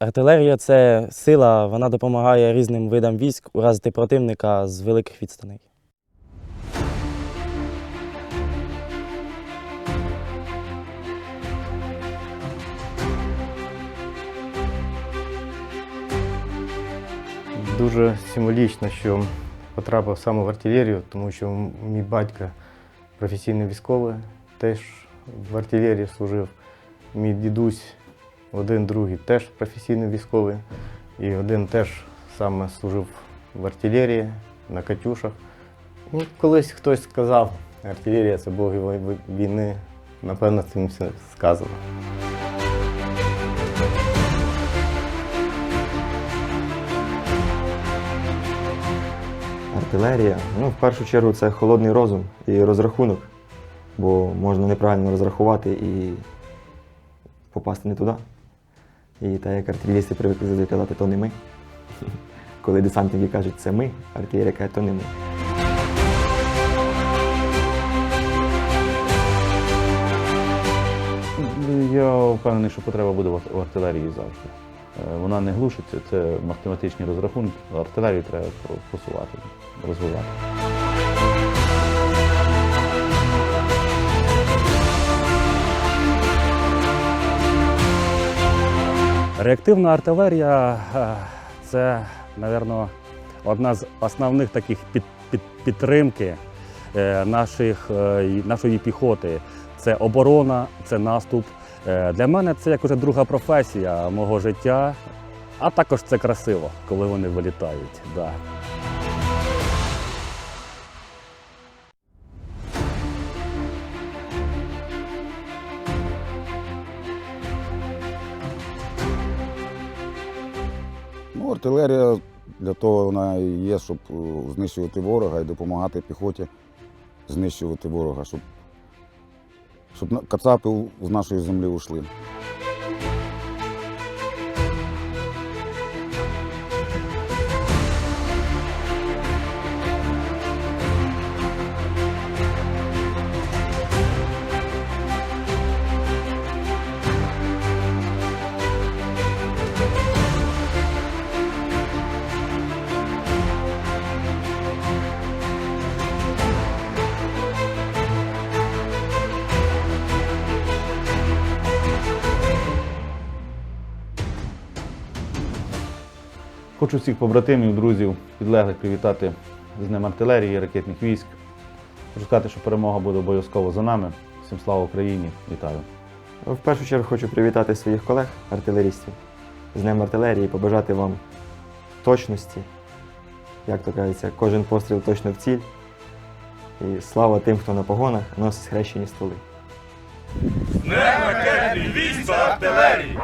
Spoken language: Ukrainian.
Артилерія це сила, вона допомагає різним видам військ уразити противника з великих відстаней. Дуже символічно, що потрапив саме в артилерію, тому що мій батько професійний військовий, теж в артилерії служив. Мій дідусь, один другий теж професійний військовий, і один теж саме служив в артилерії на Катюшах. Ну, колись хтось сказав, артилерія це боги війни. Напевно, цим все сказано. Артилерія, ну, в першу чергу, це холодний розум і розрахунок, бо можна неправильно розрахувати і попасти не туди. І так як артилерісти привикли завжди казати, то не ми. Коли десантники кажуть, це ми, артилерія каже, то не ми. Я впевнений, що потреба буде в артилерії завжди. Е, Вона не глушиться, це математичні розрахунки. Артилерію треба про- просувати, розвивати. Реактивна артилерія е, це, мабуть, одна з основних таких під, під, підтримки е, наших, е, нашої піхоти. Це оборона, це наступ. Для мене це як уже друга професія мого життя, а також це красиво, коли вони вилітають. Да. Артилерія для того вона і є, щоб е, знищувати ворога і допомагати піхоті знищувати ворога, щоб, щоб кацапи з нашої землі ушли. Хочу всіх побратимів, друзів, підлеглих привітати з Днем артилерії і ракетних військ. Хочу сказати, що перемога буде обов'язково за нами. Всім слава Україні! Вітаю! В першу чергу хочу привітати своїх колег, артилерістів, з Днем артилерії побажати вам точності, як то кажеться, кожен постріл точно в ціль. І слава тим, хто на погонах носить схрещені стволи. Не ракетний військ артилерії!